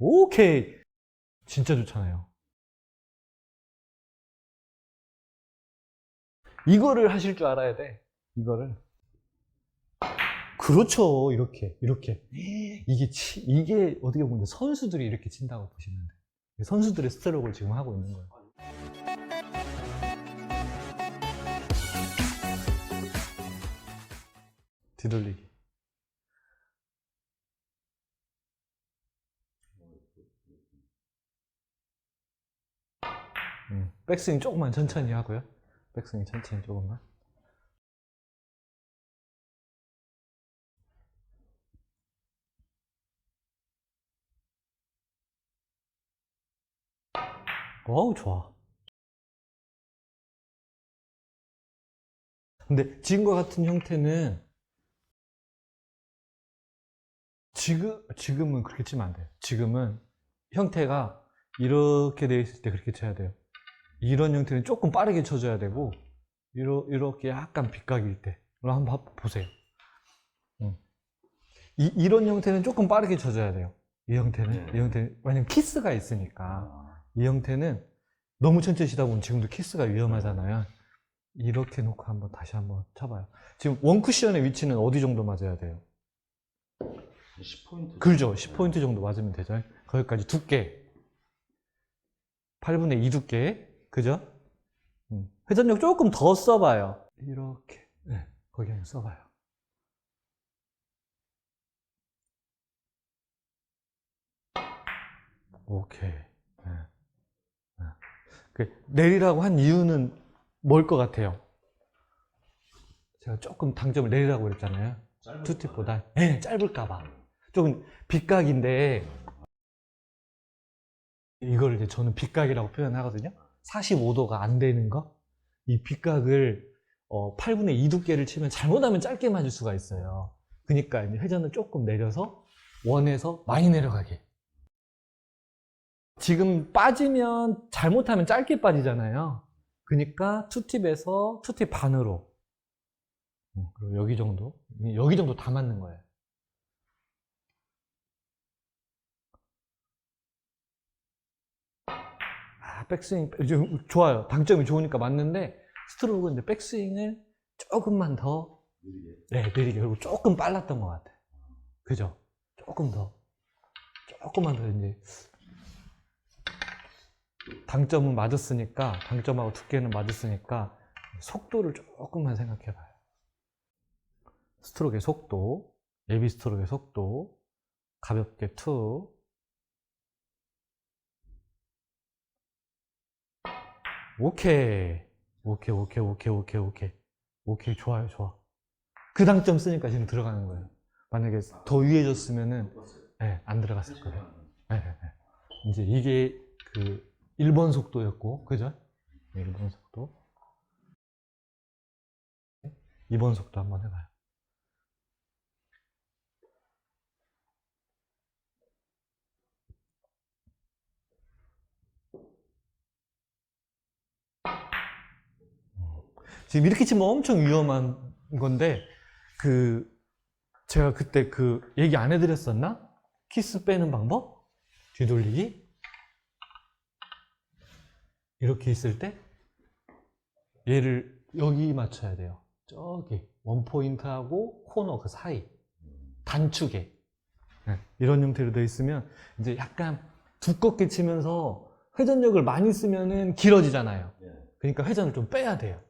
오케이. 진짜 좋잖아요. 이거를 하실 줄 알아야 돼. 이거를. 그렇죠. 이렇게, 이렇게. 이게, 치, 이게 어떻게 보면 선수들이 이렇게 친다고 보시면 돼. 선수들의 스트로크를 지금 하고 있는 거예요. 뒤돌리기. 음, 백스윙 조금만 천천히 하고요. 백스윙 천천히 조금만. 어우, 좋아. 근데 지금과 같은 형태는 지금, 지금은 그렇게 치면 안 돼요. 지금은 형태가 이렇게 돼 있을 때 그렇게 쳐야 돼요. 이런 형태는 조금 빠르게 쳐줘야 되고, 이러, 이렇게 약간 빗각일 때. 한번 봐- 보세요. 음. 이, 이런 형태는 조금 빠르게 쳐줘야 돼요. 이 형태는. 네. 이 형태는. 왜냐면 키스가 있으니까. 이 형태는 너무 천천히 치다 보면 지금도 키스가 위험하잖아요. 이렇게 놓고 한번 다시 한번 쳐봐요. 지금 원쿠션의 위치는 어디 정도 맞아야 돼요? 10포인트. 그죠? 10포인트 정도 맞으면 되죠. 거기까지 두께. 8분의 2 두께. 그죠? 음. 회전력 조금 더 써봐요. 이렇게. 네, 거기 한번 써봐요. 오케이. 네. 네. 그 내리라고 한 이유는 뭘 것 같아요? 제가 조금 당점을 내리라고 그랬잖아요. 투팁보다. 네, 짧을까봐. 조금 빗각인데 이걸 이제 저는 빗각이라고 표현하거든요. 45도가 안 되는 거. 이 빗각을 어, 8분의 2 두께를 치면 잘못하면 짧게 맞을 수가 있어요. 그러니까 이제 회전을 조금 내려서 원에서 많이 내려가게. 지금 빠지면 잘못하면 짧게 빠지잖아요. 그러니까 투팁에서 투팁 반으로 음, 그리고 여기 정도 여기 정도 다 맞는 거예요. 아, 백스윙 좀 좋아요. 당점이 좋으니까 맞는데 스트로크는 이제 백스윙을 조금만 더 느리게. 네, 느리게 그리고 조금 빨랐던 것 같아요. 그죠? 조금 더 조금만 더 이제 당점은 맞았으니까 당점하고 두께는 맞았으니까 속도를 조금만 생각해봐요. 스트로크의 속도, 예비 스트로크의 속도, 가볍게 투. 오케이. 오케이, 오케이, 오케이, 오케이, 오케이. 오케이, 좋아요, 좋아. 그 당점 쓰니까 지금 들어가는 거예요. 만약에 더 위에졌으면은, 네, 안 들어갔을 거예요. 네, 네, 네. 이제 이게 그 1번 속도였고, 그죠? 1번 속도. 2번 속도 한번 해봐요. 지금 이렇게 치면 엄청 위험한 건데, 그, 제가 그때 그 얘기 안 해드렸었나? 키스 빼는 방법? 뒤돌리기? 이렇게 있을 때, 얘를 여기 맞춰야 돼요. 저기, 원포인트하고 코너 그 사이. 단축에. 네, 이런 형태로 되어 있으면, 이제 약간 두껍게 치면서 회전력을 많이 쓰면은 길어지잖아요. 예. 그러니까 회전을 좀 빼야 돼요.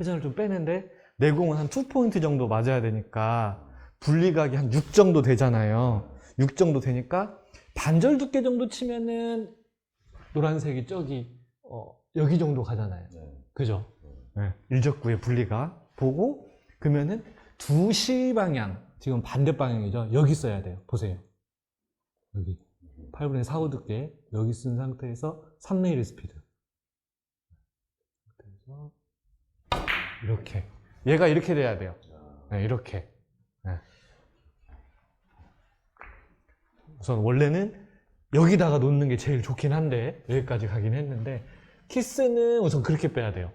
회전을 좀 빼는데 내 공은 한 2포인트 정도 맞아야 되니까 분리각이 한 6 정도 되잖아요. 6 정도 되니까 반절 두께 정도 치면은 노란색이 저기 어, 여기 정도 가잖아요. 네. 그죠? 네, 일적구의 분리가 보고 그러면은 2시 방향 지금 반대 방향이죠. 여기 써야 돼요. 보세요. 여기 8분의 4, 5 두께 여기 쓴 상태에서 3레일 스피드. 그래서 이렇게 얘가 이렇게 돼야 돼요. 네, 이렇게. 네. 우선 원래는 여기다가 놓는 게 제일 좋긴 한데 여기까지 가긴 했는데 키스는 우선 그렇게 빼야 돼요.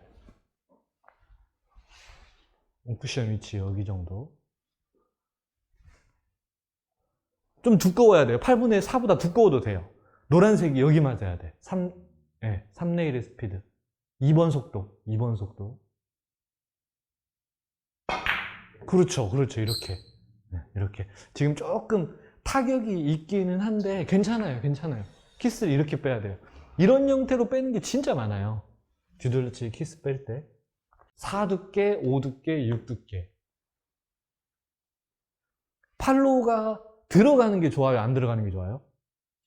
쿠션 위치 여기 정도. 좀 두꺼워야 돼요. 8분의 4보다 두꺼워도 돼요. 노란색이 여기 맞아야 돼. 3, 예, 3레일의 스피드. 2번 속도, 2번 속도. 그렇죠, 그렇죠. 이렇게. 네, 이렇게. 지금 조금 타격이 있기는 한데, 괜찮아요, 괜찮아요. 키스를 이렇게 빼야 돼요. 이런 형태로 빼는 게 진짜 많아요. 뒤돌려치기 키스 뺄 때. 4두께, 5두께, 6두께. 팔로우가 들어가는 게 좋아요? 안 들어가는 게 좋아요?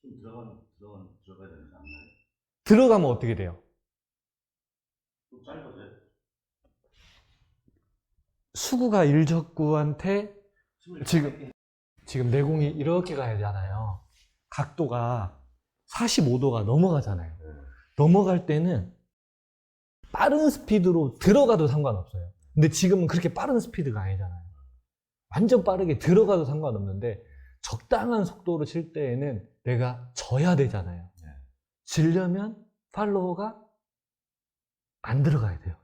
좀 들어간 들어간 들어가야 되지 않나요? 들어가면 어떻게 돼요? 좀 짧아져요? 수구가 일적구한테 지금- 지금 내공이 이렇게 가야 되잖아요. 각도가 45도가 넘어가잖아요. 네. 넘어갈 때는 빠른 스피드로 들어가도 상관없어요. 근데 지금은 그렇게 빠른 스피드가 아니잖아요. 완전 빠르게 들어가도 상관없는데 적당한 속도로 칠 때에는 내가 져야 되잖아요. 네. 지려면 팔로워가 안 들어가야 돼요.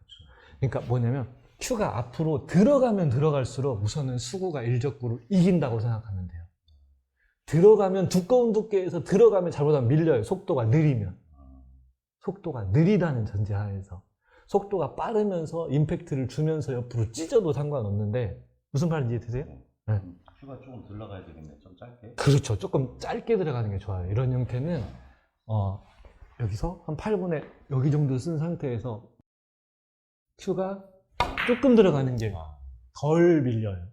그러니까 뭐냐면 큐가 앞으로 들어가면 들어갈수록 우선은 수구가 일적구를 이긴다고 생각하면 돼요. 들어가면 두꺼운 두께에서 들어가면 잘못하면 밀려요. 속도가 느리면. 아, 속도가 느리다는 전제하에서. 속도가 빠르면서 임팩트를 주면서 옆으로 찢어도 상관없는데 무슨 말인지 이해되세요? 네. 좀 큐가 조금 들러가야 되겠네. 좀 짧게. 그렇죠. 조금 짧게 들어가는 게 좋아요. 이런 형태는 어, 여기서 한 8분의 여기 정도 쓴 상태에서 큐가 조금 들어가는 게 아, 덜 밀려요.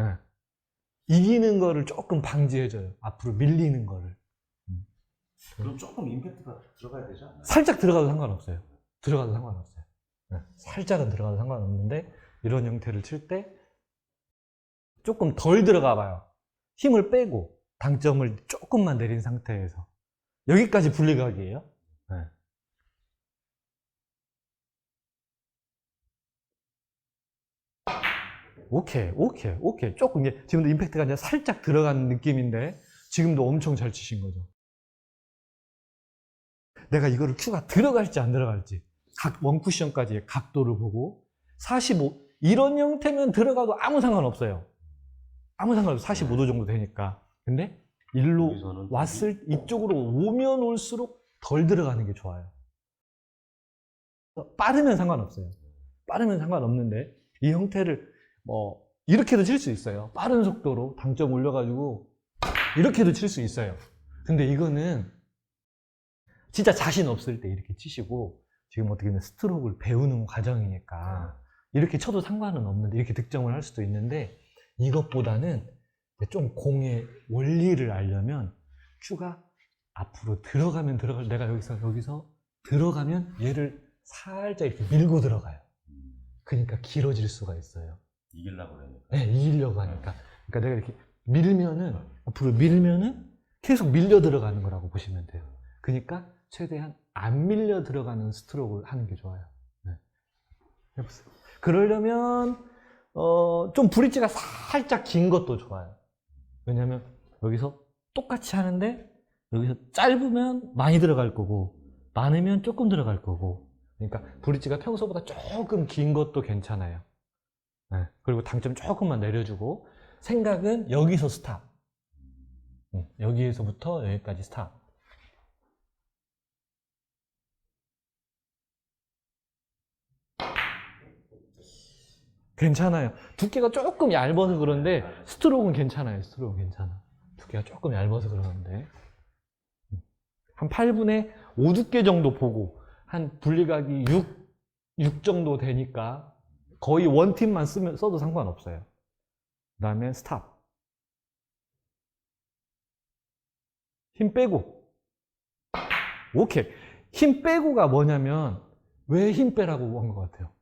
예. 이기는 거를 조금 방지해줘요. 앞으로 밀리는 거를. 그럼 조금 임팩트가 들어가야 되지 않나요? 살짝 들어가도 상관없어요. 들어가도 상관없어요. 예. 살짝은 들어가도 상관없는데 이런 형태를 칠 때 조금 덜 들어가 봐요. 힘을 빼고 당점을 조금만 내린 상태에서 여기까지 분리각이에요. 예. 오케이, 오케이, 오케이. 조금 이제 지금도 임팩트가 이제 살짝 들어가는 느낌인데 지금도 엄청 잘 치신 거죠. 내가 이거를 큐가 들어갈지 안 들어갈지 각 원쿠션까지의 각도를 보고 45 이런 형태면 들어가도 아무 상관없어요. 아무 상관없어요. 45도 정도 되니까. 근데 일로 왔을 이쪽으로 오면 올수록 덜 들어가는 게 좋아요. 빠르면 상관없어요. 빠르면 상관없는데 이 형태를 뭐 이렇게도 칠 수 있어요. 빠른 속도로 당점 올려가지고 이렇게도 칠 수 있어요. 근데 이거는 진짜 자신 없을 때 이렇게 치시고 지금 어떻게 보면 스트로크를 배우는 과정이니까 이렇게 쳐도 상관은 없는데 이렇게 득점을 할 수도 있는데 이것보다는 좀 공의 원리를 알려면 큐가 앞으로 들어가면 들어갈 내가 여기서 여기서 들어가면 얘를 살짝 이렇게 밀고 들어가요. 음, 그러니까 길어질 수가 있어요. 이기려고 그러니까. 네, 이기려고 하니까. 그러니까 내가 이렇게 밀면은 앞으로 밀면은 계속 밀려 들어가는 거라고 보시면 돼요. 그러니까 최대한 안 밀려 들어가는 스트로크를 하는 게 좋아요. 네. 해보세요. 그러려면 어, 좀 브릿지가 살짝 긴 것도 좋아요. 왜냐면 여기서 똑같이 하는데 여기서 짧으면 많이 들어갈 거고 많으면 조금 들어갈 거고 그러니까 브릿지가 평소보다 조금 긴 것도 괜찮아요. 네. 그리고 당점 조금만 내려주고 생각은 여기서 스탑. 음, 여기에서부터 여기까지 스탑. 괜찮아요. 두께가 조금 얇아서 그런데 스트로크는 괜찮아요. 스트로크는 괜찮아. 두께가 조금 얇아서 그러는데 음. 한 8분의 5 두께 정도 보고 한 분리각이 6, 6 정도 되니까 거의 원팀만 쓰면 써도 상관없어요. 그 다음에 스탑. 힘 빼고. 오케이. 힘 빼고가 뭐냐면 왜 힘 빼라고 한 것 같아요?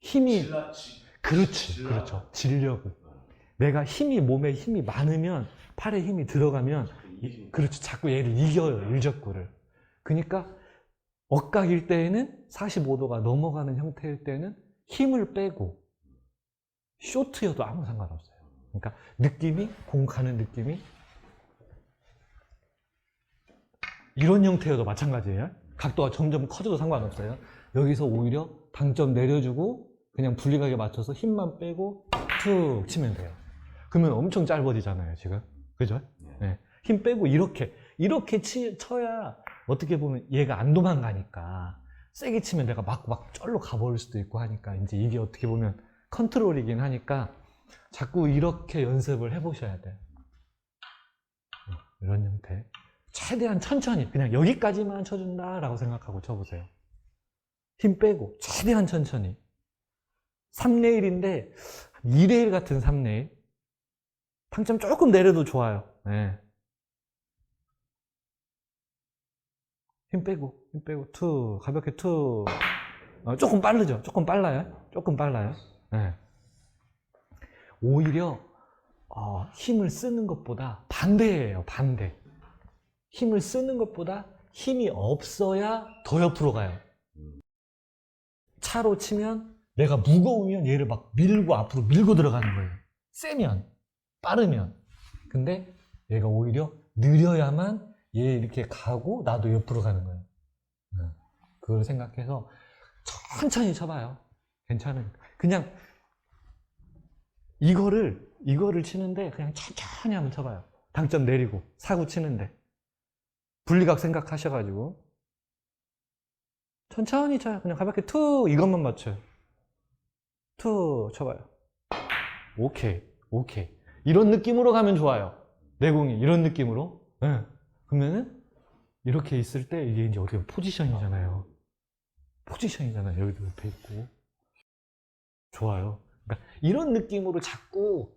힘이 질라- 그렇지, 질라- 그렇죠. 지려고. 어, 내가 힘이 몸에 힘이 많으면 팔에 힘이 들어가면. 그렇죠. 자꾸 얘를 이겨요. 일적구를. 그러니까 억각일 때에는 45도가 넘어가는 형태일 때는 힘을 빼고 쇼트여도 아무 상관없어요. 그러니까 느낌이 공 가는 느낌이 이런 형태여도 마찬가지예요. 각도가 점점 커져도 상관없어요. 여기서 오히려 당점 내려주고 그냥 분리각에 맞춰서 힘만 빼고 툭 치면 돼요. 그러면 엄청 짧아지잖아요, 지금. 그죠? 네. 네. 힘 빼고 이렇게, 이렇게 치, 쳐야 어떻게 보면 얘가 안 도망가니까 세게 치면 내가 막, 막 쩔로 가버릴 수도 있고 하니까 이제 이게 어떻게 보면 컨트롤이긴 하니까 자꾸 이렇게 연습을 해보셔야. 어, 이런 형태. 최대한 천천히, 그냥 여기까지만 쳐준다라고 생각하고 쳐보세요. 힘 빼고, 최대한 천천히. 3레일인데, 2레일 같은 3레일. 당점 조금 내려도 좋아요. 네. 힘 빼고, 힘 빼고, 투, 가볍게 투. 어, 조금 빠르죠? 조금 빨라요? 조금 빨라요? 네. 오히려, 어, 힘을 쓰는 것보다 반대예요, 반대. 힘을 쓰는 것보다 힘이 없어야 더 옆으로 가요. 차로 치면 내가 무거우면 얘를 막 밀고 앞으로 밀고 들어가는 거예요. 세면, 빠르면. 근데 얘가 오히려 느려야만 얘 이렇게 가고 나도 옆으로 가는 거예요. 네. 그걸 생각해서 천천히 쳐봐요. 괜찮아요. 그냥 이거를, 이거를 치는데 그냥 천천히 한번 쳐봐요. 당점 내리고, 사구 치는데. 분리각 생각하셔가지고. 천천히 쳐요. 그냥 가볍게 투, 이것만 맞춰요. 투, 쳐봐요. 오케이, 오케이. 이런 느낌으로 가면 좋아요. 내공이 이런 느낌으로. 예. 그러면은 이렇게 있을 때 이게 이제 어떻게 보면 포지션이잖아요. 포지션이잖아요. 여기도 옆에 있고. 좋아요. 그러니까 이런 느낌으로 자꾸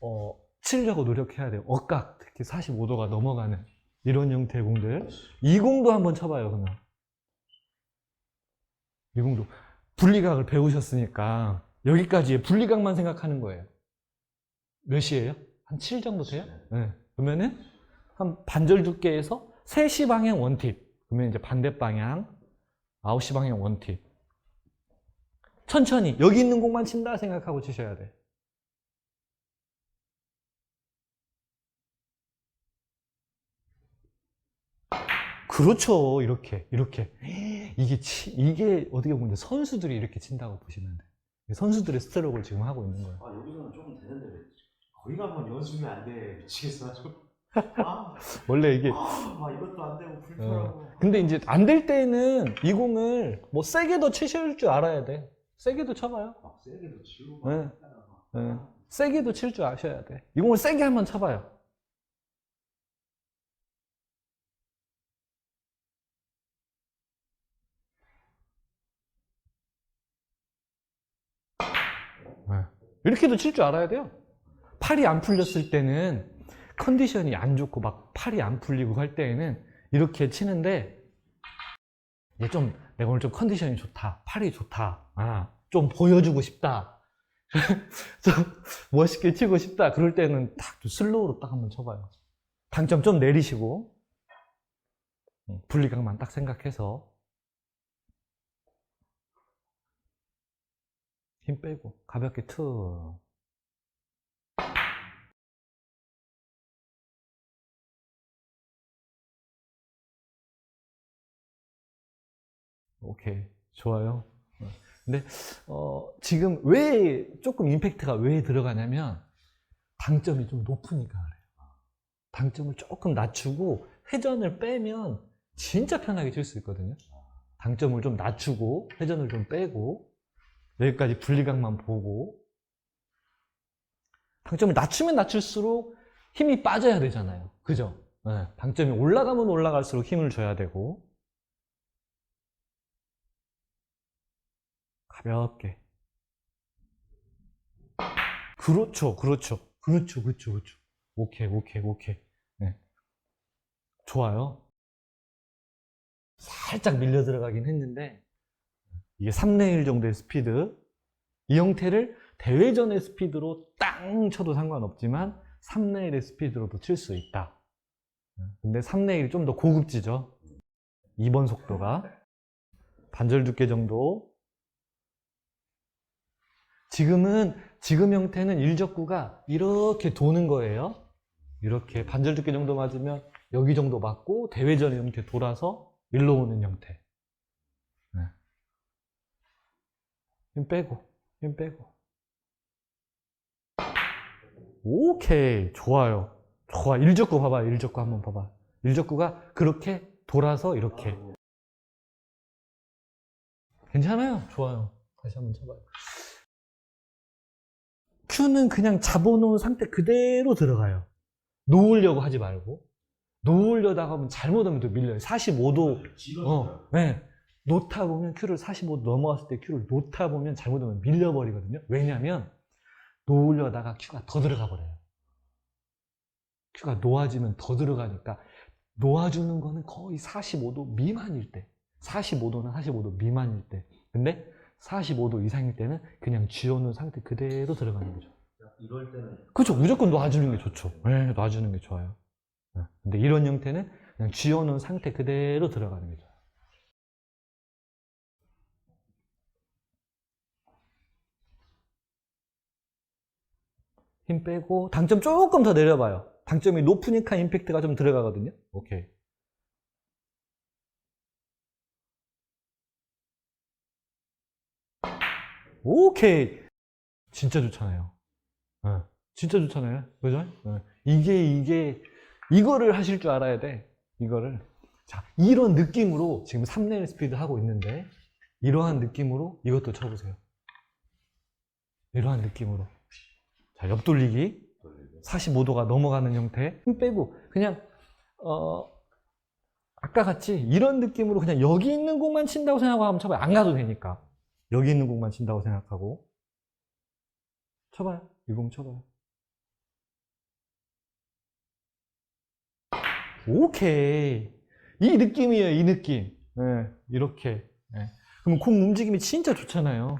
어, 치려고 노력해야 돼요. 억각, 특히 45도가 넘어가는 이런 형태의 공들. 이 공도 한번 쳐봐요, 그러면. 이 공도. 분리각을 배우셨으니까 여기까지의 분리각만 생각하는 거예요. 몇 시예요? 한 7 정도 돼요? 네. 그러면은 한 반절 두께에서 3시 방향 원팁. 그러면 이제 반대 방향 9시 방향 원팁. 천천히 여기 있는 공만 친다 생각하고 치셔야 돼. 그렇죠. 이렇게 이렇게 이게 치- 이게 어떻게 보면 선수들이 이렇게 친다고 보시면 돼. 선수들의 스트로크를 지금 하고 있는 거예요. 아 여기서는 조금 되는데 왜 거기 가면 연습이 안 돼. 미치겠어 아, 원래 이게 아, 막 이것도 안 되고 불편하고. 근데 이제 안 될 때는 이 공을 뭐 세게 더 치실 줄 알아야 돼. 세게도 쳐봐요. 막 세게도 치우고. 네. 네. 세게도 칠 줄 아셔야 돼. 이 공을 세게 한번 쳐봐요. 네. 이렇게도 칠 줄 알아야 돼요. 팔이 안 풀렸을 때는 컨디션이 안 좋고 막 팔이 안 풀리고 할 때에는 이렇게 치는데 이게 좀 내가 오늘 좀 컨디션이 좋다. 팔이 좋다. 아, 좀 보여주고 싶다. 좀 멋있게 치고 싶다. 그럴 때는 딱 슬로우로 딱 한번 쳐봐요. 당점 좀 내리시고 음, 분리각만 딱 생각해서 힘 빼고 가볍게 투. 오케이 좋아요. 어, 근데 어, 지금 왜 조금 임팩트가 왜 들어가냐면 당점이 좀 높으니까 그래요. 당점을 조금 낮추고 회전을 빼면 진짜 편하게 칠 수 있거든요. 당점을 좀 낮추고 회전을 좀 빼고 여기까지 분리각만 보고 당점을 낮추면 낮출수록 힘이 빠져야 되잖아요. 그죠? 네, 당점이 올라가면 올라갈수록 힘을 줘야 되고 가볍게. 그렇죠, 그렇죠, 그렇죠, 그렇죠, 그렇죠. 오케이, 오케이, 오케이. 네. 좋아요. 살짝 밀려 들어가긴 했는데, 이게 3레일 정도의 스피드. 이 형태를 대회전의 스피드로 땅 쳐도 상관없지만, 3레일의 스피드로도 칠 수 있다. 근데 3레일이 좀 더 고급지죠. 2번 속도가. 반절 두께 정도. 지금은 지금 형태는 일적구가 이렇게 도는 거예요. 이렇게 반절 두께 정도 맞으면 여기 정도 맞고 대회전 형태 돌아서 일로 오는 형태. 네. 힘 빼고 힘 빼고. 오케이. 좋아요. 좋아. 일적구 봐봐. 일적구 한번 봐봐. 일적구가 그렇게 돌아서 이렇게. 괜찮아요. 좋아요. 다시 한번 쳐봐요. Q는 그냥 잡아놓은 상태 그대로 들어가요. 놓으려고 하지 말고. 놓으려다가 하면 잘못하면 또 밀려요. 45도 길어져요. 어, 네. 놓다 보면 Q를 45도 넘어갔을 때 Q를 놓다 보면 잘못하면 밀려버리거든요. 왜냐면 놓으려다가 Q가 더 들어가 버려요. Q가 놓아지면 더 들어가니까 놓아주는 거는 거의 45도 미만일 때. 45도나 45도 미만일 때. 근데 45도 이상일 때는 그냥 쥐어놓은 상태 그대로 들어가는 거죠. 이럴 때는 그렇죠. 무조건 놔주는 게 좋죠. 네, 놔주는 게 좋아요. 네. 근데 이런 형태는 그냥 쥐어놓은 상태 그대로 들어가는 게 좋아요. 힘 빼고 당점 조금 더 내려봐요. 당점이 높으니까 임팩트가 좀 들어가거든요. 오케이. 오케이. 진짜 좋잖아요. 어, 진짜 좋잖아요. 그죠? 어, 이게, 이게, 이거를 하실 줄 알아야 돼. 이거를. 자, 이런 느낌으로 지금 3레일 스피드 하고 있는데, 이러한 느낌으로 이것도 쳐보세요. 이러한 느낌으로. 자, 옆 돌리기. 돌리고 45도가 넘어가는 형태. 힘 빼고, 그냥, 어, 아까 같이 이런 느낌으로 그냥 여기 있는 공만 친다고 생각하고 한번 쳐봐요. 안 가도 되니까. 여기 있는 공만 친다고 생각하고. 쳐봐요. 이공 쳐봐요. 오케이. 이 느낌이에요, 이 느낌. 예, 이렇게. 예. 그럼 공 움직임이 진짜 좋잖아요.